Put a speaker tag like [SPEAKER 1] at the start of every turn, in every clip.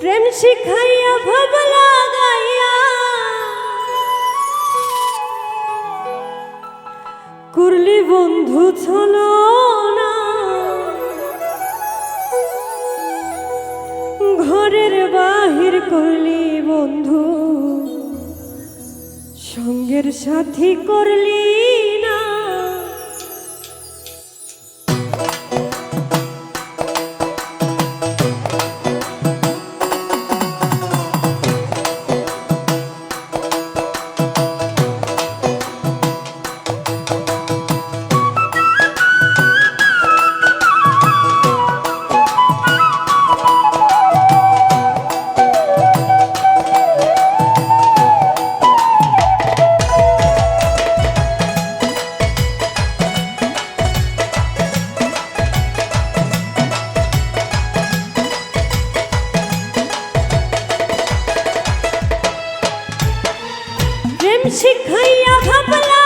[SPEAKER 1] প্রেম শিখাইয়া ভব লাগাইয়া। কুরলি বন্ধু ছলো না। ঘরের বাহির করলি বন্ধু, সঙ্গের সাথী করলি শিখাইয়া ভাবলা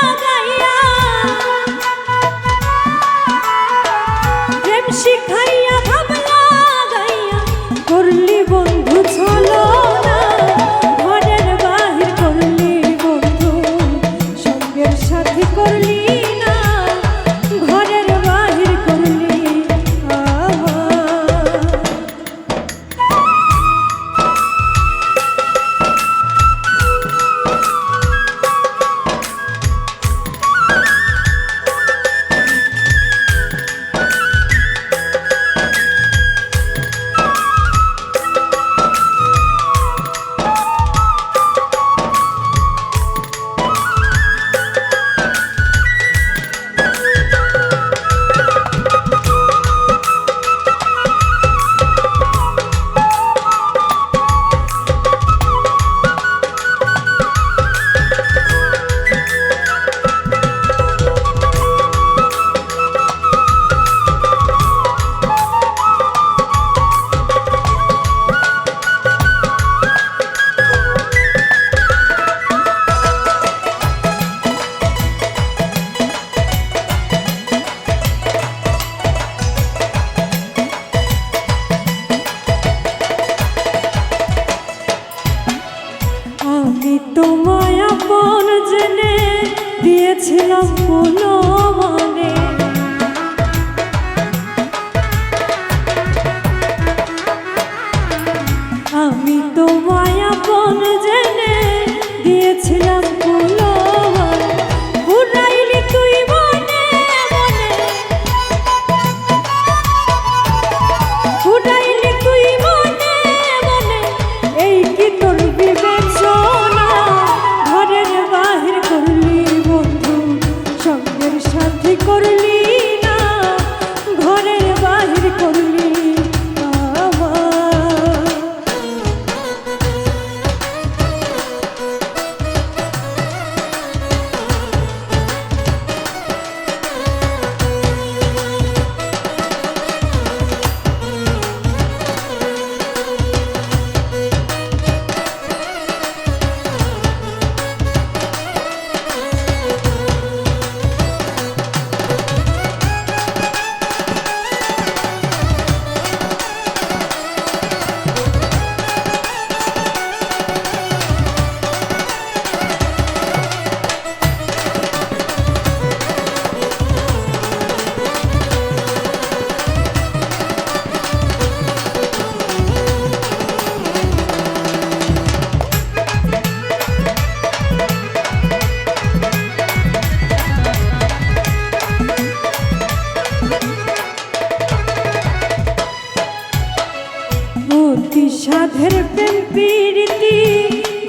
[SPEAKER 1] সাধের প্রেম প্রীতি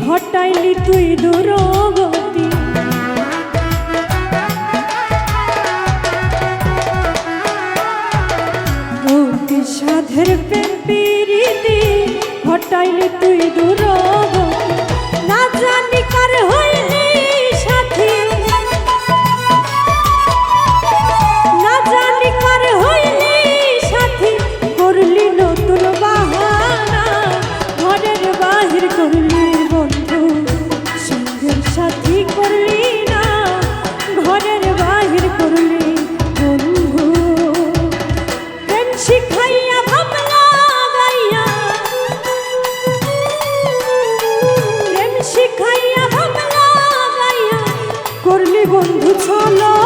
[SPEAKER 1] ঘটাইলি তুই দুরগতি। অতি সাধের প্রেম প্রীতি ঘটাইলি তুই দুরগতি। না জানি বন্ধু চলো।